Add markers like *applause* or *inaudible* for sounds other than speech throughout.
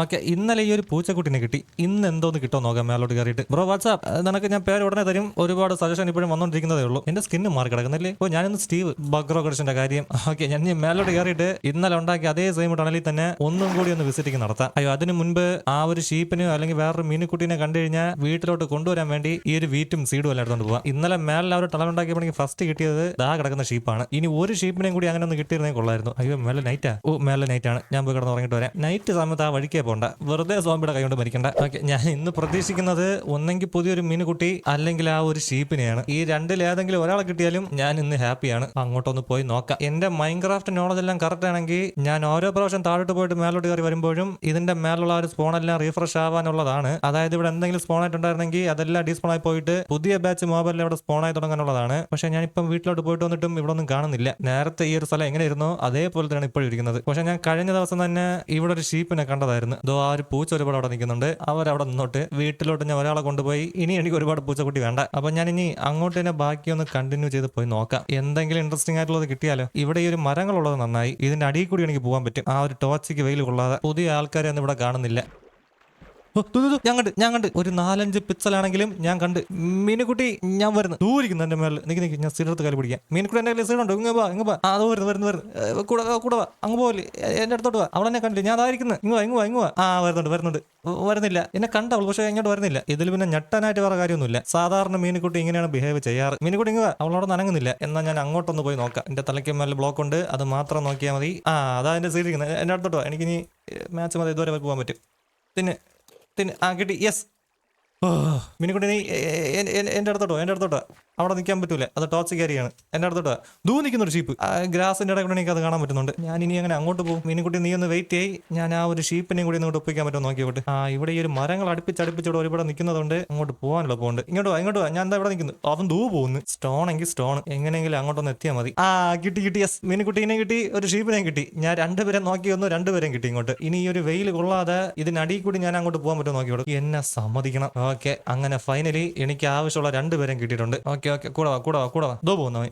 Okay ഇന്നലെ ഈ ഒരു പൂച്ചക്കുട്ടിനെ കിട്ടി. ഇന്ന് എന്തോന്ന് കിട്ടോ നോക്കാം മേലോട്ട് കയറിയിട്ട്. ബ്രോ വാട്സാപ്പ് നിനക്ക് ഞാൻ പേര് ഉടനെ തരും. ഒരുപാട് സജഷൻ ഇപ്പോഴും വന്നോണ്ടിരിക്കുന്നതേ ഉള്ളൂ. എന്റെ സ്കിന്ന് മാറി കിടക്കുന്നില്ലേ? ഓ ഞാനിന്ന് സ്റ്റീവ് ബഗ്രോ കടിച്ചിന്റെ കാര്യം. ഓക്കെ ഞാൻ ഈ മേലോട്ട് കയറിയിട്ട് ഇന്നലെ ഉണ്ടാക്കി അതേ സെയിം ടണലിൽ തന്നെ ഒന്നും കൂടി ഒന്ന് വിസിറ്റിംഗ് നടത്താം. അയ്യോ അതിന് മുൻപ് ആ ഒരു ഷീപ്പിനെയോ അല്ലെങ്കിൽ വേറൊരു മീനുക്കുട്ടീനെ കണ്ടു കഴിഞ്ഞാൽ വീട്ടിലോട്ട് കൊണ്ടുവരാൻ വേണ്ടി ഈ ഒരു വീറ്റും സീഡും എല്ലാം എടുത്തോണ്ട് പോവാം. ഇന്നലെ മേലെ ആ ഒരു ടണൽ ഉണ്ടാക്കിയപ്പോഴെങ്കിൽ ഫസ്റ്റ് കിട്ടിയത് ദാ കിടക്കുന്ന ഷീപ്പാണ് ഇനി ഒരു ഷീപ്പിനെയും കൂടി അങ്ങനെ ഒന്ന് കിട്ടിയിരുന്നേ കൊള്ളായിരുന്നു. അയ്യോ മേലെ നൈറ്റാ ഓ മേലെ നൈറ്റാണ് ഞാൻ പോയി കിടന്ന് ഉറങ്ങിയിട്ട് വരാം. നൈറ്റ് സമയത്ത് ആ വഴിക്കേ പോണ്ട. വെറുതെ സോംബിയുടെ കൈകൊണ്ട് മരിക്കണ്ട. ഓക്കെ ഞാൻ ഇന്ന് പ്രതീക്ഷിക്കുന്നത് ഒന്നെങ്കിൽ പുതിയൊരു മീനുകുട്ടി അല്ലെങ്കിൽ ആ ഒരു ഷീപ്പിനെയാണ്. ഈ രണ്ടിൽ ഏതെങ്കിലും ഒരാളെ കിട്ടിയാലും ഞാൻ ഇന്ന് ഹാപ്പിയാണ്. അങ്ങോട്ടൊന്ന് പോയി നോക്കാം. എന്റെ മൈൻക്രാഫ്റ്റ് നോളജ് എല്ലാം കറക്റ്റ് ആണെങ്കിൽ ഞാൻ ഓരോ പ്രാവശ്യം താഴോട്ട് പോയിട്ട് മേലോട്ട് കയറി വരുമ്പോഴും ഇതിന്റെ മേലുള്ള ഒരു സ്പോൺ എല്ലാം റീഫ്രഷ് ആവാനുള്ളതാണ്. അതായത് ഇവിടെ എന്തെങ്കിലും സ്പോൺ ആയിട്ടുണ്ടായിരുന്നെങ്കിൽ അതെല്ലാം ഡിസ്പോൺ ആയി പോയിട്ട് പുതിയ ബാച്ച് മൊബൈലിൽ അവിടെ സ്പോൺ ആയി തുടങ്ങാനുള്ളതാണ്. പക്ഷേ ഞാൻ ഇപ്പം വീട്ടിലോട്ട് പോയിട്ട് വന്നിട്ടും ഇവിടെ ഒന്നും കാണുന്നില്ല. നേരത്തെ ഈ ഒരു സ്ഥലം എങ്ങനെ ഇരുന്നോ അതേപോലെ തന്നെയാണ് ഇപ്പോഴും ഇരിക്കുന്നത്. പക്ഷെ ഞാൻ കഴിഞ്ഞ ദിവസം തന്നെ ഇവിടെ ഒരു ഷീപ്പിനെ കണ്ടതായിരുന്നു. ദോ ആ ഒരു പൂച്ച ഒരുപാട് അവിടെ നിൽക്കുന്നുണ്ട്. അവരവിടെ നിന്നോട്ട് വീട്ടിലോട്ട് ഞാൻ ഒരാളെ കൊണ്ടുപോയി ഇനി എനിക്ക് ഒരുപാട് പൂച്ചക്കുട്ടി വേണ്ട. അപ്പൊ ഞാൻ ഇനി അങ്ങോട്ട് തന്നെ ബാക്കി ഒന്ന് കണ്ടിന്യൂ ചെയ്ത് പോയി നോക്കാം. എന്തെങ്കിലും ഇൻട്രസ്റ്റിംഗ് ആയിട്ടുള്ളത് കിട്ടിയാലോ? ഇവിടെ ഈ ഒരു മരങ്ങളുള്ളത് നന്നായി. ഇതിന്റെ അടിയിൽ കൂടി എനിക്ക് പോകാൻ പറ്റും. ആ ഒരു ടോർച്ചയ്ക്ക് വെയിൽ കൊള്ളാതെ പുതിയ ആൾക്കാരെ ഒന്നും ഇവിടെ കാണുന്നില്ല. ഞാൻ ഞാൻ കണ്ട്. ഒരു നാലഞ്ച് പിക്സലാണെങ്കിലും ഞാൻ കണ്ട്. മീനുകുട്ടി ഞാൻ വരുന്നു. ദൂരിക്കുന്നു എന്റെ മേളിൽ. നിക്ക് നിക്ക്. ഞാൻ സ്ഥിരത്ത് കാലി പിടിക്കാം. മീനുകുട്ടി എന്റെ സീഡ് ഉണ്ട്. വാ ഇങ്ങോ വാ. ആ, അത് വരുന്നു വരുന്നു വരുന്നു. കൂടെ വാ, കൂടെ വാ. അങ്ങ് പോലെ എന്റെ അടുത്തോട്ട് വാ. അവളെന്നെ കണ്ടില്ല? ഞാൻ അതായിരിക്കുന്നു ഇങ്ങ് വാ ഇങ്ങ് വാ ഇങ്ങ് വാ. ആ വരുന്നുണ്ട് വരുന്നുണ്ട്. വരുന്നില്ല. എന്നെ കണ്ടവൾ പക്ഷെ ഇങ്ങോട്ട് വരുന്നില്ല. ഇതിൽ പിന്നെ ഞെട്ടാനായിട്ട് വേറെ കാര്യമൊന്നുമില്ല. സാധാരണ മീനുകുട്ടി ഇങ്ങനെയാണ് ബിഹേവ് ചെയ്യാറ്. മീനുകുട്ടി ഇങ്ങ് വാ. അവളോട് നനങ്ങുന്നില്ല എന്നാൽ ഞാൻ അങ്ങോട്ടൊന്ന് പോയി നോക്കാം. എന്റെ തലയ്ക്ക് മേലെ ബ്ലോക്ക് ഉണ്ട്. അത് മാത്രം നോക്കിയാൽ മതി. ആ അതാ എന്റെ സീഡിരിക്കുന്നത് എന്റെ അടുത്തോട്ട് വാ. എനിക്കിനി മാച്ച് മതി. ഇതുവരെ പോകാൻ പറ്റും. പിന്നെ പിന്നെ ആ കിട്ടി. യെസ് മിനിക്കുട്ടി നീ എന്റെ അടുത്തോട്ടോ എന്റെ അടുത്തോട്ടോ അവിടെ നിൽക്കാൻ പറ്റൂല. അത് ടോർച്ച് കയറിയാണ് എന്റെ അടുത്തോട്ട് ദൂ നിൽക്കുന്ന ഒരു ഷീപ്പ് ഗ്രാസിന്റെ ഇടയിൽ കൂടെ എനിക്ക് അത് കാണാൻ പറ്റുന്നുണ്ട്. ഞാൻ ഇനി അങ്ങനെ അങ്ങോട്ട് പോകും. മിനിക്കുട്ടി നീ ഒന്ന് വെയിറ്റ് ചെയ്യ്. ഞാൻ ആ ഒരു ഷീപ്പിനെയും കൂടി ഒന്ന് ഒപ്പിക്കാൻ പറ്റുമോ നോക്കിയോട്ട് ആ ഇവിടെ ഈ ഒരു മരങ്ങൾ അടുപ്പിച്ചടുപ്പിച്ചോട് ഒരുപാട് നിൽക്കുന്നതുകൊണ്ട് അങ്ങോട്ട് പോകാനുള്ള പോകുന്നുണ്ട് ഇങ്ങോട്ട് ഇങ്ങോട്ട് ഞാൻ എന്താ ഇവിടെ നിൽക്കുന്നു അവൻ ദൂ പോകുന്നു. സ്റ്റോൺ എങ്കിൽ സ്റ്റോൺ എങ്ങനെയെങ്കിലും അങ്ങോട്ടൊന്ന് എത്തിയാൽ മതി. ആ കിട്ടി കിട്ടി. യെസ് മിനിക്കുട്ടീനെ കിട്ടി. ഒരു ഷീപ്പിനെയും കിട്ടി. ഞാൻ രണ്ടുപേരെ നോക്കി വന്നു. രണ്ടുപേരെയും കിട്ടി ഇങ്ങോട്ട്. ഇനി ഈ ഒരു വെയിൽ കൊള്ളാതെ ഇതിനടിയിൽ കൂടി ഞാൻ അങ്ങോട്ട് പോകാൻ പറ്റുമോ നോക്കിയോട്ട് എന്നെ സമ്മതിക്കണം. ഓക്കെ അങ്ങനെ ഫൈനലി എനിക്ക് ആവശ്യമുള്ള രണ്ടുപേരെയും കിട്ടിയിട്ടുണ്ട്. ഓക്കെ ഓക്കെ കൂടെ വാ കൂടെ വാ കൂടെ വാ. ദോ പോകുന്ന.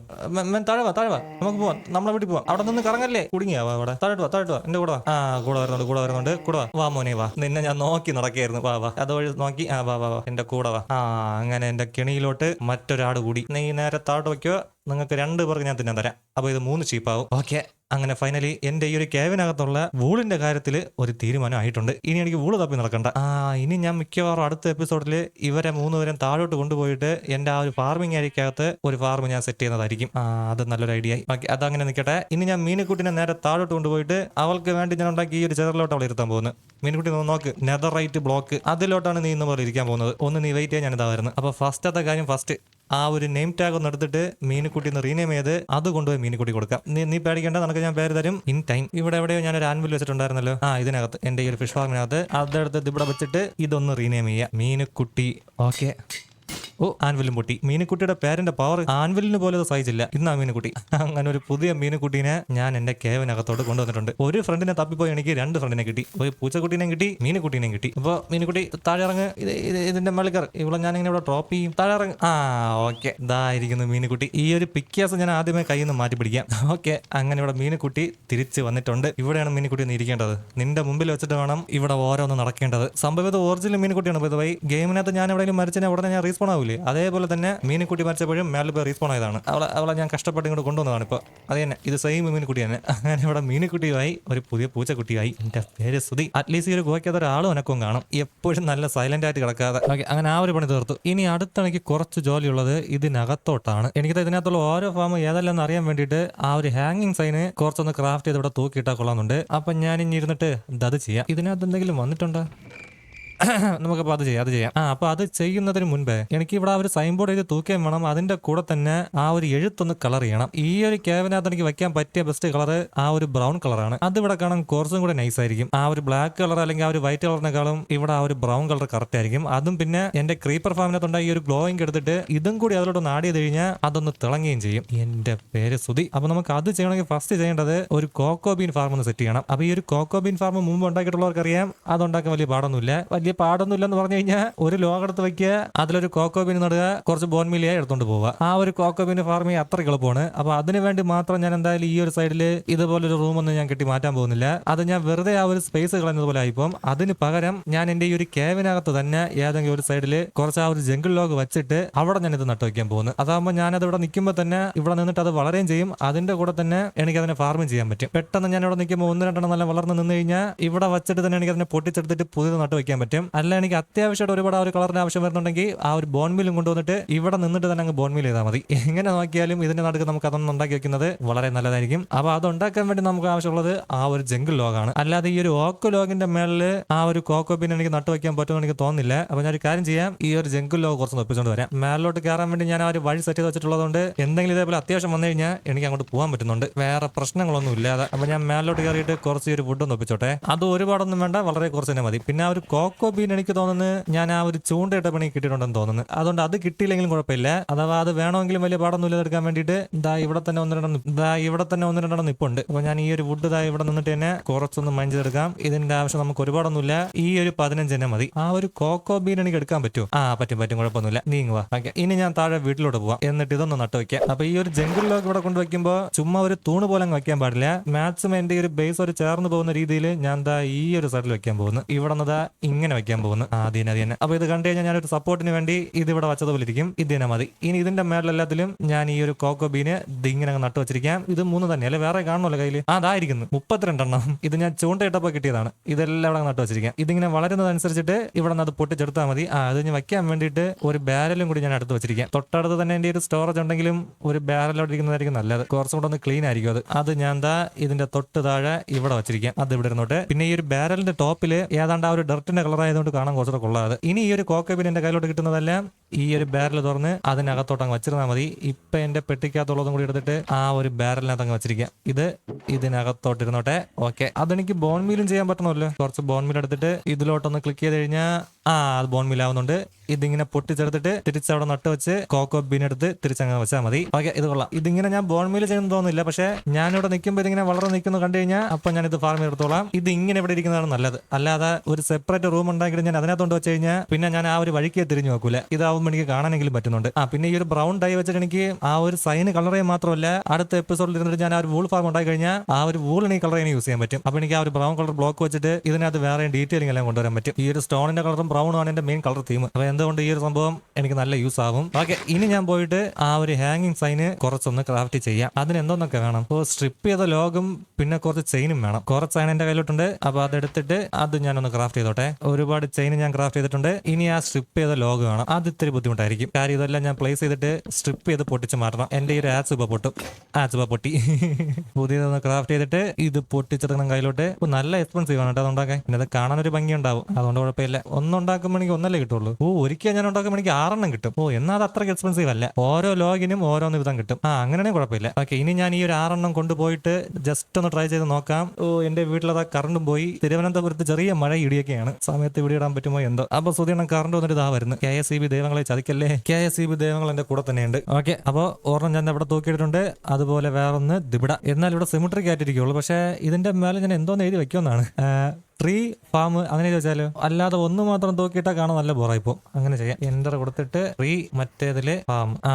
താഴെ വാ താഴെ വാ. നമുക്ക് പോവാം. നമ്മളെ വീട്ടിൽ പോവാം. അവിടെ നിന്ന് കറങ്ങല്ലേ? കുടുങ്ങിയാ വാ അവിടെ. താഴോട്ട് വാ താഴോട്ട് വാ. എന്റെ കൂടെ വാ. ആ കൂടെ വരുന്നുണ്ട് കൂടെ വരുന്നുണ്ട്. കൂടെ വാ. വാ മോനെ വാ. നിന്നെ ഞാൻ നോക്കി നടക്കായിരുന്നു. വാ വാ. അതുവഴി നോക്കി ആ വാ വാ വാ. എന്റെ കൂടെ വാ. ആ അങ്ങനെ എന്റെ കെണിയിലോട്ട് മറ്റൊരാട് കൂടി. നീ നേരെ താഴോട്ട് വയ്ക്കോ നിങ്ങൾക്ക് രണ്ട് പേർക്ക് ഞാൻ തിന്നാൻ തരാം. അപ്പൊ ഇത് മൂന്ന് ചീപ്പാവും ഓക്കെ അങ്ങനെ ഫൈനലി എന്റെ ഈ ഒരു കേവിനകത്തുള്ള വൂളിന്റെ കാര്യത്തിൽ ഒരു തീരുമാനം ആയിട്ടുണ്ട്. ഇനി എനിക്ക് വൂൾ തപ്പി നടക്കണ്ട. ആ ഇനി ഞാൻ മിക്കവാറും അടുത്ത എപ്പിസോഡിൽ ഇവരെ മൂന്നുപേരും താഴോട്ട് കൊണ്ടുപോയിട്ട് എന്റെ ആ ഒരു ഫാർമിംഗ് ഏരിയക്കകത്ത് ഒരു ഫാർം ഞാൻ സെറ്റ് ചെയ്യുന്നതായിരിക്കും. ആ അത് നല്ലൊരു ഐഡിയ ആയി. ഓക്കെ അതങ്ങനെ നിൽക്കട്ടെ ഇനി ഞാൻ മീനുക്കുട്ടിനെ നേരെ താഴോട്ട് കൊണ്ടുപോയിട്ട് അവൾക്ക് വേണ്ടി ഞാൻ ഉണ്ടാക്കി ഈ ഒരു ചെയറിലോട്ട് അവൾ ഇരുത്താൻ പോകുന്നത്. മീൻകുട്ടി നോക്ക്. നെതറൈറ്റ് ബ്ലോക്ക് അതിലോട്ടാണ് നീ ഇന്ന് പോലെ ഇരിക്കാൻ പോകുന്നത്. ഒന്ന് നീ വെയിറ്റ് ചെയ്യാൻ ഞാൻ ഇതാ വരുന്നത്. അപ്പൊ ഫസ്റ്റത്തെ കാര്യം ഫസ്റ്റ് ആ ഒരു നെയിം ടാഗ് ഒന്ന് എടുത്തിട്ട് മീനുക്കുട്ടി എന്ന് റീനെയിം ചെയ്ത് അത് കൊണ്ടുപോയി മീനുക്കുട്ടി കൊടുക്കാം. നീ നീ പേടിക്കേണ്ട നിനക്ക് ഞാൻ പേര് തരും. ഇൻ ടൈം ഇവിടെ എവിടെയോ ഞാൻ ഒരു ആൻവിൽ വെച്ചിട്ടുണ്ടായിരുന്നല്ലോ. ആ ഇതിനകത്ത് എന്റെ ഈ ഒരു ഫിഷ് ഫാമിനകത്ത് അതെടുത്ത് ഇവിടെ വെച്ചിട്ട് ഇതൊന്ന് റീനെയിം ചെയ്യാം. മീനുക്കുട്ടി. ഓക്കെ ഓ ആൻവിലും പൊട്ടി മീനുക്കുട്ടിയുടെ പേരന്റെ പവർ ആൻവിലിന് പോലെ സൈസ് ഇല്ല ഇന്നാ മീനുക്കുട്ടി. അങ്ങനെ ഒരു പുതിയ മീനുക്കുട്ടീനെ ഞാൻ എന്റെ കേവനകത്തോട് കൊണ്ടുവന്നിട്ടുണ്ട്. ഒരു ഫ്രണ്ടിനെ തപ്പിപ്പോയി എനിക്ക് രണ്ട് ഫ്രണ്ടിനെ കിട്ടി. ഒരു പൂച്ചക്കുട്ടീനെയും കിട്ടി മീനുക്കുട്ടീനെയും കിട്ടി. അപ്പോൾ മീനുക്കുട്ടി താഴെ ഇറങ്ങ്. ഇത് ഇത് ഇതിന്റെ മേളിക്കർ ഇവിടെ ഞാൻ ഇങ്ങനെ ഇവിടെ ഡ്രോപ്പ് ചെയ്യും. താഴെ ഇറങ്ങ്. ആ ഓക്കെ ഇതായിരിക്കുന്നു മീനുക്കുട്ടി. ഈ ഒരു പിക്യാസ് ഞാൻ ആദ്യമേ കയ്യിൽ നിന്ന് മാറ്റി പിടിക്കാം. ഓക്കെ അങ്ങനെ ഇവിടെ മീനുക്കുട്ടി തിരിച്ചു വന്നിട്ടുണ്ട്. ഇവിടെയാണ് മീനുക്കുട്ടി നീ ഇരിക്കേണ്ടത്. നിന്റെ മുമ്പിൽ വെച്ചിട്ട് വേണം ഇവിടെ ഓരോന്ന് നടക്കേണ്ടത്. സംഭവത്ത് ഒറിജിനൽ മീനുക്കുട്ടിയാണ് the way. ഗെയിമിനകത്ത് ഞാൻ എവിടെയെങ്കിലും മരിച്ചാൽ ഉടനെ ഞാൻ റീസ്പോൺ ആവില്ലേ അതേപോലെ തന്നെ മീനുക്കുട്ടി മരിച്ചപ്പോഴും മേളിൽ പോയി റീസ്പോൺ ആയതാണ്. അവളെ അവളെ ഞാൻ കഷ്ടപ്പെട്ട് ഇങ്ങോട്ട് കൊണ്ടുവന്നതാണ് ഇപ്പോൾ അത് തന്നെ. ഇത് സെയിം മീനുക്കുട്ടി തന്നെ. അങ്ങനെ ഇവിടെ മീനുക്കുട്ടിയുമായി ഒരു പുതിയ പൂച്ചക്കുട്ടിയായി. എന്റെ പേര് സ്തുതി അറ്റ്ലീസ്റ്റ് ഒരു ഗോയ്ക്കകത്ത് ഒരാളും എനക്കും കാണും. എപ്പോഴും നല്ല സൈലന്റ് ആയിട്ട് കിടക്കാതെ. ഓക്കെ അങ്ങനെ ആ ഒരു പണി തീർത്തു. ഇനി അടുത്ത കുറച്ച് കുറച്ച് ജോലിയുള്ളത് ഇതിനകത്തോട്ടാണ്. എനിക്ക് ഇതിനകത്തുള്ള ഓരോ ഫാമും ഏതല്ലെന്ന് അറിയാൻ വേണ്ടിയിട്ട് ആ ഒരു ഹാങ്ങിങ് സൈന് കുറച്ചൊന്ന് ക്രാഫ്റ്റ് ചെയ്ത് ഇവിടെ തൂക്കിയിട്ടാ കൊള്ളാന്നുണ്ട് അപ്പൊ ഞാൻ ഇനി ഇരുന്നിട്ട് ഇത് ചെയ്യാം. ഇതിനകത്ത് എന്തെങ്കിലും വന്നിട്ടുണ്ടോ? നമുക്കപ്പോൾ അത് ചെയ്യാം അത് ചെയ്യാം. ആ അപ്പോൾ അത് ചെയ്യുന്നതിന് മുൻപേ എനിക്ക് ഇവിടെ ആ ഒരു സൈൻ ബോർഡ് എഴുതി തൂക്കുകയും വേണം. അതിന്റെ കൂടെ തന്നെ ആ ഒരു എഴുത്തൊന്ന് കളർ ചെയ്യണം. ഈ ഒരു ക്യാബിനകത്ത് എനിക്ക് വെക്കാൻ പറ്റിയ ബെസ്റ്റ് കളർ ആ ഒരു ബ്രൗൺ കളറാണ് അത് ഇവിടെ കാണാൻ കുറച്ചും കൂടെ നൈസ് ആയിരിക്കും. ആ ഒരു ബ്ലാക്ക് കളർ അല്ലെങ്കിൽ ആ ഒരു വൈറ്റ് കളറിനേക്കാളും ഇവിടെ ആ ഒരു ബ്രൗൺ കളർ കറക്റ്റ് ആയിരിക്കും. അതും പിന്നെ എന്റെ ക്രീപ്പർ ഫാമിനകത്തുണ്ടായി ഈ ഒരു ഗ്ലോയിങ് എടുത്തിട്ട് ഇതും കൂടി അതിലോട്ട് ആഡ് ചെയ്ത് കഴിഞ്ഞാൽ അതൊന്ന് തിളങ്ങുകയും ചെയ്യും. എന്റെ പേര് സുതി അപ്പൊ നമുക്ക് അത് ചെയ്യണമെങ്കിൽ ഫസ്റ്റ് ചെയ്യേണ്ടത് ഒരു കോക്കോ ബീൻ ഫാം ഒന്ന് സെറ്റ് ചെയ്യണം. അപ്പൊ ഈ ഒരു കോക്കോ ബീൻ ഫാം മുമ്പ് ഉണ്ടാക്കിയിട്ടുള്ളവർക്ക് അറിയാം അത് ഉണ്ടാക്കാൻ വലിയ പാടൊന്നുമില്ല. വലിയ വലിയ പാടൊന്നും ഇല്ലെന്ന് പറഞ്ഞു കഴിഞ്ഞാൽ ഒരു ലോകെടുത്ത് വെക്കുക അതിലൊരു കോക്കോബിന് നടുക കുറച്ച് ബോൺമിലിയായി എടുത്തോണ്ട് പോവുക. ആ ഒരു കോക്കോബിന് ഫാർമിങ് അത്ര എളുപ്പമാണ് അപ്പൊ അതിനു വേണ്ടി മാത്രം ഞാൻ എന്തായാലും ഈ ഒരു സൈഡിൽ ഇതുപോലൊരു റൂമൊന്നും ഞാൻ കെട്ടി മാറ്റാൻ പോകുന്നില്ല. അത് ഞാൻ വെറുതെ ആ ഒരു സ്പേസ് കളഞ്ഞതുപോലെ ആയിപ്പം അതിന് പകരം ഞാൻ എന്റെ ഈ ഒരു കേവിനകത്ത് തന്നെ ഏതെങ്കിലും ഒരു സൈഡിൽ കുറച്ച് ആ ഒരു ജംഗിൾ ലോഗ് വെച്ചിട്ട് അവിടെ ഞാൻ ഇത് നട്ടു വെക്കാൻ പോകുന്നു. അതാകുമ്പോൾ ഞാനത് ഇവിടെ നിൽക്കുമ്പോൾ തന്നെ ഇവിടെ നിന്നിട്ട് അത് വളരെയും ചെയ്യും. അതിന്റെ കൂടെ തന്നെ എനിക്ക് അതിനെ ഫാർമിങ് ചെയ്യാൻ പറ്റും. പെട്ടെന്ന് ഞാൻ ഇവിടെ നിൽക്കുമ്പോൾ ഒന്ന് രണ്ടെണ്ണം നല്ല വളർന്ന് നിന്ന് കഴിഞ്ഞാൽ ഇവിടെ വെച്ചിട്ട് തന്നെ എനിക്ക് അതിനെ പൊട്ടിച്ചെടുത്തിട്ട് പുതിയത് നട്ടു വെക്കാൻ പറ്റും. അല്ല എനിക്ക് അത്യാവശ്യമായിട്ട് ഒരുപാട് ആ ഒരു കളറിന് ആവശ്യം വരുന്നുണ്ടെങ്കിൽ ആ ഒരു ബോൺ ബോൺമില്ലും കൊണ്ടുവന്നിട്ട് ഇവിടെ നിന്നിട്ട് തന്നെ അങ്ങ് ബോൺ മിൽ ചെയ്താൽ മതി. എങ്ങനെ നോക്കിയാലും ഇതിന്റെ നടുക്ക് നമുക്ക് അതൊന്നും ഉണ്ടാക്കി വെക്കുന്നത് വളരെ നല്ലതായിരിക്കും. അപ്പൊ അത് ഉണ്ടാക്കാൻ വേണ്ടി നമുക്ക് ആവശ്യമുള്ളത് ആ ഒരു ജംഗിൾ ലോഗാണ്. അല്ലാതെ ഈ ഒരു ഓക്ക് ലോഗിന്റെ മേളിൽ ആ ഒരു കോക്കോ പിന്നെ എനിക്ക് നട്ടു വെക്കാൻ പറ്റുമെന്ന് എനിക്ക് തോന്നുന്നില്ല. അപ്പൊ ഞാൻ ഒരു കാര്യം ചെയ്യാം. ഈ ഒരു ജംഗിൾ ലോഗ് കുറച്ച് ഒപ്പിച്ചുകൊണ്ട് വരാം. മേളിലോട്ട് കയറാൻ വേണ്ടി ഞാൻ ആ ഒരു വഴി സെറ്റ് ചെയ്ത് വെച്ചിട്ടുള്ളതുകൊണ്ട് എന്തെങ്കിലും ഇതേപോലെ അത്യാവശ്യം വന്നു കഴിഞ്ഞാൽ എനിക്ക് അങ്ങോട്ട് പോകാൻ പറ്റുന്നുണ്ട്. വേറെ പ്രശ്നങ്ങളൊന്നും ഇല്ലാതെ. അപ്പൊ ഞാൻ മേളിലോട്ട് കയറിയിട്ട് കുറച്ച് ഒരു ഫുഡ് ഒന്ന് ഒപ്പിച്ചോട്ടെ. അത് ഒരുപാടൊന്നും വേണ്ട. വളരെ കുറച്ച് തന്നെ മതി. പിന്നെ ആ ഒരു കോക്കോ ബീൻ എനിക്ക് തോന്നുന്നു ഞാൻ ആ ഒരു ചൂണ്ടയിട്ട പണി കിട്ടിയിട്ടുണ്ടെന്ന് തോന്നുന്നു. അതുകൊണ്ട് അത് കിട്ടിയില്ലെങ്കിലും കുഴപ്പമില്ല. അഥവാ അത് വേണമെങ്കിലും വലിയ പാടൊന്നും എടുക്കാൻ വേണ്ടിയിട്ട് ഇതാ ഇവിടെ തന്നെ ഒന്ന് രണ്ടെണ്ണം ഇതാ ഇവിടെ തന്നെ ഒന്ന് രണ്ടെണ്ണം നിപ്പുണ്ട്. അപ്പൊ ഞാൻ ഈ ഒരു വുഡ് ഇതാ ഇവിടെ നിന്നിട്ട് തന്നെ കുറച്ചൊന്ന് മഞ്ഞെടുക്കാം ചെയ്തെടുക്കാം ഇതിന്റെ ആവശ്യം നമുക്ക് ഒരുപാടൊന്നുമില്ല. ഈ ഒരു പതിനഞ്ച് തന്നെ മതി. ആ ഒരു കോക്കോ ബീൻ എനിക്ക് എടുക്കാൻ പറ്റുമോ? ആ പറ്റും പറ്റും. കുഴപ്പമൊന്നുമില്ല. നീങ്ങുക ഓക്കെ. ഇനി ഞാൻ താഴെ വീട്ടിലോട്ട് പോവാം. എന്നിട്ട് ഇതൊന്ന് നട്ടു വെക്കാം. അപ്പൊ ഈ ഒരു ജംഗിളിലൊക്കെ ഇവിടെ കൊണ്ടുവയ്ക്കുമ്പോൾ ചുമ്മാ ഒരു തൂണ് പോലെ വെക്കാൻ പാടില്ല. മാക്സിമം എന്റെ ഒരു ബേസ് ഒരു ചേർന്ന് പോകുന്ന രീതിയിൽ ഞാൻ ദാ ഈ ഒരു സൈഡിൽ വെക്കാൻ പോകുന്നു. ഇവിടെ നിന്ന് ദാ ഇങ്ങനെ വെക്കാൻ പോകുന്നു. ആദ്യം അത് തന്നെ അപ്പൊ ഇത് കണ്ടു കഴിഞ്ഞാൽ ഞാനൊരു സപ്പോർട്ടിന് വേണ്ടി ഇത് ഇവിടെ വച്ചതുപോലെ ഇരിക്കും ഇത് തന്നെ മതി. ഇനി ഇതിന്റെ മേളിലെല്ലാത്തിലും ഞാൻ ഈ ഒരു കോക്കോ ബീന് ഇത് ഇങ്ങനെ അങ്ങ് നട്ടു വെച്ചിരിക്കാം. ഇത് മൂന്ന് തന്നെ. അല്ലെ? വേറെ കാണുമല്ലോ കയ്യിൽ അതായിരിക്കുന്നു. മുപ്പത്തിരണ്ടെണ്ണം. ഇത് ഞാൻ ചൂണ്ടയിട്ടപ്പോൾ കിട്ടിയതാണ്. ഇതെല്ലാം ഇവിടെ നട്ടു വെച്ചിരിക്കാം. ഇതിങ്ങനെ വളരുന്നതനുസരിച്ചിട്ട് ഇവിടെ നിന്ന് അത് പൊട്ടിച്ചെടുത്താൽ മതി. ആ അത് ഞാൻ വെക്കാൻ വേണ്ടിയിട്ട് ഒരു ബാരലും കൂടി ഞാൻ അടുത്ത് വെച്ചിരിക്കാം. തൊട്ടടുത്ത് തന്നെ എന്റെ ഒരു സ്റ്റോറേജ് ഉണ്ടെങ്കിലും ഒരു ബാരലോട്ട് ഇരിക്കുന്നതായിരിക്കും നല്ലത്. കുറച്ചും കൂടെ ഒന്ന് ക്ലീൻ ആയിരിക്കും അത്. അത് ഞാൻ ദാ ഇതിന്റെ തൊട്ട് താഴെ ഇവിടെ വെച്ചിരിക്കാം. അത് ഇവിടെ ഇരുന്നോട്ടെ. പിന്നെ ഈ ഒരു ബാരലിന്റെ ടോപ്പിൽ ഏതാണ്ട് ആ ഒരു ഡർട്ടിന്റെ കളർ ആയതുകൊണ്ട് കാണാൻ കുറച്ചുകൂടെ കൊള്ളാതെ ഇനി ഈ ഒരു കോക്കബിൽ എന്റെ കയ്യിലോട്ട് കിട്ടുന്നതെല്ലാം ഈ ഒരു ബാരൽ തുറന്ന് അതിനകത്തോട്ട് അങ്ങ് വെച്ചിരുന്നാൽ മതി. ഇപ്പൊ എന്റെ പെട്ടിക്കകത്തുള്ളതും കൂടി എടുത്തിട്ട് ആ ഒരു ബാരലിനകത്ത് അങ്ങ് വെച്ചിരിക്കാം. ഇത് ഇതിനകത്തോട്ട് ഇരുന്നോട്ടെ ഓക്കെ അതെനിക്ക് ബോൺ മീലും ചെയ്യാൻ പറ്റണമല്ലോ. കുറച്ച് ബോൺ മീൽ എടുത്തിട്ട് ഇതിലോട്ടൊന്ന് ക്ലിക്ക് ചെയ്ത് കഴിഞ്ഞാൽ ആ അത് ബോൺ മിൽ ആവുന്നുണ്ട്. ഇതിങ്ങനെ പൊട്ടിച്ചെടുത്തിട്ട് തിരിച്ചവിടെ നട്ട് വെച്ച് കോക്കോ ബീൻ എടുത്ത് തിരിച്ചങ്ങനെ വെച്ചാൽ മതി. ഓക്കെ ഇത് കൊള്ളാം. ഇതിങ്ങനെ ഞാൻ ബോൺ മീൽ ചെയ്യുന്ന തോന്നുന്നില്ല. പക്ഷേ ഞാനിവിടെ നിൽക്കുമ്പോൾ ഇതിങ്ങനെ വളരെ നിൽക്കുന്നു കണ്ടു കഴിഞ്ഞാൽ അപ്പൊ ഞാൻ ഇത് ഫാർമിൽ എടുത്തോളാം. ഇത് ഇങ്ങനെ ഇവിടെ ഇരിക്കുന്നതാണ് നല്ലത്. അല്ലാതെ ഒരു സെപ്പറേറ്റ് റൂം ഉണ്ടാക്കിയിട്ട് ഞാൻ അതിനകത്തോണ്ട് വെച്ച് കഴിഞ്ഞാൽ പിന്നെ ഞാൻ ആ ഒരു വഴിക്ക് തിരിഞ്ഞു നോക്കൂല. ഇതാവുമ്പോൾ എനിക്ക് കാണാനെങ്കിലും പറ്റുന്നുണ്ട്. ആ പിന്നെ ഈ ഒരു ബ്രൗൺ ഡൈ വെച്ചിട്ട് എനിക്ക് ആ ഒരു സൈന് കളറേ മാത്രമല്ല അടുത്ത എപ്പിസോഡിൽ ഇരുന്നിട്ട് ഞാൻ ആ ഒരു വൂൾ ഫാർം ഉണ്ടായി കഴിഞ്ഞാൽ ആ ഒരു വൂൾ എനിക്ക് കളർ യൂസ് ചെയ്യാൻ പറ്റും. അപ്പൊ എനിക്ക് ആ ഒരു ബ്രൗൺ കളർ ബ്ലോക്ക് വെച്ചിട്ട് ഇതിനകത്ത് വേറെ ഡീറ്റെയിലിംഗ് എല്ലാം കൊണ്ടുവരാൻ പറ്റും. ഈ ഒരു സ്റ്റോണിന്റെ കളറും ബ്രൗൺ ആണ് എന്റെ മെയിൻ കളർ തീം അപ്പൊ എന്തുകൊണ്ട് ഈ ഒരു സംഭവം എനിക്ക് നല്ല യൂസ് ആവും? ഓക്കെ ഇനി ഞാൻ പോയിട്ട് ആ ഒരു ഹാങ്ങിങ് സൈന് കുറച്ചൊന്ന് ക്രാഫ്റ്റ് ചെയ്യാം. അതിന് എന്തോന്നൊക്കെ വേണം? അപ്പോൾ സ്ട്രിപ്പ് ചെയ്ത ലോഗും പിന്നെ കുറച്ച് ചെയിനും വേണം. കുറച്ച് സൈൻ എന്റെ കയ്യിലോട്ടുണ്ട്. അപ്പൊ അതെടുത്തിട്ട് അത് ഞാനൊന്ന് ക്രാഫ്റ്റ് ചെയ്തോട്ടെ. ഒരുപാട് ചെയിൻ ഞാൻ ക്രാഫ്റ്റ് ചെയ്തിട്ടുണ്ട്. ഇനി ആ സ്ട്രിപ്പ് ചെയ്ത ലോഗ് വേണം. അത് ഇത്തിരി ബുദ്ധിമുട്ടായിരിക്കും. കാര്യം ഇതെല്ലാം ഞാൻ പ്ലേസ് ചെയ്തിട്ട് സ്ട്രിപ്പ് ചെയ്ത് പൊട്ടിച്ച് മാറ്റണം. എന്റെ ഈ ഒരു ആച്ച് ഇപ്പൊ പൊട്ടും. ആച്ച് ഇപ്പൊ പൊട്ടി. *laughs* പുതിയതൊന്ന് ക്രാഫ്റ്റ് ചെയ്തിട്ട് ഇത് പൊട്ടിച്ചെടുക്കണം കയ്യിലോട്ട്. നല്ല എക്സ്പെൻസീവ് ആണ് കേട്ടോ അതുണ്ടാക്കാൻ. പിന്നെ അത് കാണാൻ ഒരു ഭംഗി ഉണ്ടാവും അതുകൊണ്ട് കുഴപ്പമില്ല. ഒന്നുണ്ടാക്കുമ്പോൾ എനിക്ക് ഒന്നല്ലേ കിട്ടുള്ളൂ? ഓ ഒരിക്കൽ ഞാൻ ഉണ്ടാക്കുമ്പോൾ എനിക്ക് ആറെണ്ണം കിട്ടും. ഓ എന്നാൽ അത് അത്രയ്ക്ക് എക്സ്പെൻസീവ് അല്ല. ഓരോ ലോഗിനും ഓരോന്ന് വിധം കിട്ടും. ആ അങ്ങനെയാണെങ്കിൽ കുഴപ്പമില്ല. ഓക്കെ ഇനി ഞാൻ ഈ ഒരു ആറെണ്ണം കൊണ്ടുപോയിട്ട് ജസ്റ്റ് ഒന്ന് ട്രൈ ചെയ്ത് നോക്കാം. ഓ എന്റെ വീട്ടിലതാ കറണ്ടും പോയി. തിരുവനന്തപുരത്ത് ചെറിയ മഴ ഇടിയൊക്കെയാണ്. സമയത്ത് ഇടാൻ പറ്റുമോ എന്തോ? അപ്പൊ സുധീണം കറണ്ട് വന്നിട്ട് ഇതാ വരുന്നു. കെ എസ് ഇ ബി ദൈവങ്ങളെ ചതിക്കല്ലേ? കെ എസ് ഇ ബി ദൈവങ്ങൾ എന്റെ കൂടെ തന്നെയുണ്ട്. ഓക്കെ അപ്പോൾ ഓർണം ഞാൻ ഇവിടെ തൂക്കിയിട്ടുണ്ട് അതുപോലെ വേറൊന്ന് ദിബിട എന്നാൽ ഇവിടെ സിമിട്രിക് പക്ഷേ ഇതിന്റെ മേലെ ഞാൻ എന്തോന്ന് എഴുതി വെക്കുമെന്നാണ്. ട്രീ ഫാം അങ്ങനെ ചോദിച്ചാലോ അല്ലാതെ ഒന്ന് മാത്രം തൂക്കിയിട്ടാൽ കാണാൻ നല്ല ബോറ ബോറായിപ്പോ അങ്ങനെ ചെയ്യാം. എന്റർ കൊടുത്തിട്ട് ട്രീ മറ്റേതിൽ ഫാം ആ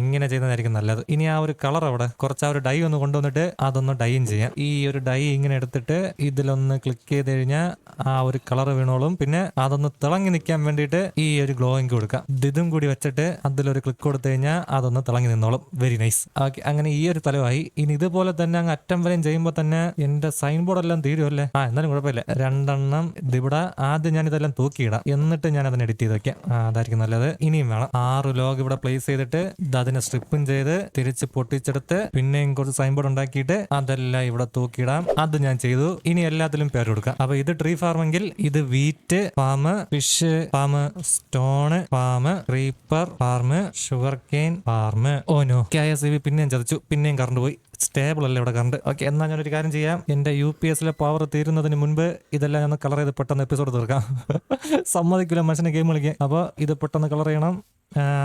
ഇങ്ങനെ ചെയ്യുന്നതായിരിക്കും നല്ലത്. ഇനി ആ ഒരു കളർ അവിടെ കുറച്ച് ആ ഒരു ഡൈ ഒന്ന് കൊണ്ടുവന്നിട്ട് അതൊന്ന് ഡൈയും ചെയ്യാം. ഈ ഒരു ഡൈ ഇങ്ങനെ എടുത്തിട്ട് ഇതിലൊന്ന് ക്ലിക്ക് ചെയ്ത് കഴിഞ്ഞാൽ ആ ഒരു കളർ വീണോളും. പിന്നെ അതൊന്ന് തിളങ്ങി നിൽക്കാൻ വേണ്ടിയിട്ട് ഈ ഒരു ഗ്ലോയിങ് കൊടുക്കാം. ഇതും കൂടി വെച്ചിട്ട് അതിലൊരു ക്ലിക്ക് കൊടുത്തു കഴിഞ്ഞാൽ അതൊന്ന് തിളങ്ങി നിന്നോളും. വെരി നൈസ് ഓക്കെ അങ്ങനെ ഈ ഒരു തലമായി ഇനി ഇതുപോലെ തന്നെ അങ്ങ് അറ്റം വരെയും ചെയ്യുമ്പോൾ തന്നെ എന്റെ സൈൻ ബോർഡ് എല്ലാം തീരുമല്ലേ ആ എന്നാലും കുഴപ്പമില്ല. രണ്ടെണ്ണം. ഇതിവിടെ ആദ്യം ഞാൻ ഇതെല്ലാം തൂക്കിയിടാം. എന്നിട്ട് ഞാൻ അതിന് എഡിറ്റ് ചെയ്ത് വെക്കാം. അതായിരിക്കും നല്ലത്. ഇനിയും വേണം. ആറ് ലോഗ് ഇവിടെ പ്ലേസ് ചെയ്തിട്ട് ഇത് അതിനെ സ്ട്രിപ്പും ചെയ്ത് തിരിച്ച് പൊട്ടിച്ചെടുത്ത് പിന്നെയും കുറച്ച് സൈൻ ബോർഡ് ഉണ്ടാക്കിയിട്ട് അതെല്ലാം ഇവിടെ തൂക്കിയിടാം. അത് ഞാൻ ചെയ്തു. ഇനി എല്ലാത്തിലും പേര് കൊടുക്കാം. അപ്പൊ ഇത് ട്രീ ഫാർമെങ്കിൽ ഇത് wheat farm fish farm stone farm creeper farm sugar cane ഓ ഓനോ കെ എസ് വി പിന്നെയും ചതച്ചു. പിന്നെയും കറണ്ട് പോയി. സ്റ്റേബിൾ അല്ലേ ഇവിടെ കറണ്ട് ഓക്കെ എന്നാൽ ഞാനൊരു കാര്യം ചെയ്യാം. എന്റെ യു പി എസിലെ പവർ തീരുന്നതിന് മുൻപ് ഇതെല്ലാം ഞാൻ കളർ ചെയ്ത് പെട്ടെന്ന് എപ്പിസോഡ് തീർക്കാം. *laughs* സമ്മതിക്കില്ല മനുഷ്യനെ ഗെയിം കളിക്കാൻ. അപ്പോൾ ഇത് പെട്ടെന്ന് കളർ ചെയ്യണം.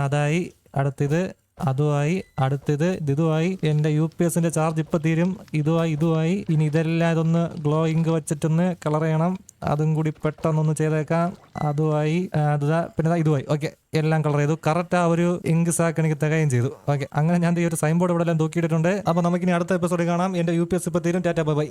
അതായി. അടുത്തിത് അതുമായി അടുത്തത് ഇതുമായി എന്റെ യു പി എസിന്റെ ചാർജ് ഇപ്പൊ തീരും. ഇതുമായി ഇതുമായി. ഇനി ഇതെല്ലാം ഇതൊന്ന് ഗ്ലോ ഇങ്ക് വെച്ചിട്ടൊന്ന് കളർ ചെയ്യണം. അതും കൂടി പെട്ടെന്നൊന്ന് ചെയ്തേക്കാം. അതുമായി അതാ പിന്നെ ഇതുമായി. ഓക്കെ എല്ലാം കളർ ചെയ്തു. കറക്റ്റ് ആ ഒരു ഇങ്ക് സാക്ക് എനിക്ക് തികയും ചെയ്തു. ഓക്കെ അങ്ങനെ ഞാൻ ഈ ഒരു സൈൻ ബോർഡ് ഇവിടെ എല്ലാം തൂക്കിയിട്ടുണ്ട് അപ്പൊ നമുക്കിനി അടുത്ത എപ്പിസോഡ് കാണാം. എന്റെ യു പി എസ് ഇപ്പൊ തീരും. Tata bye bye.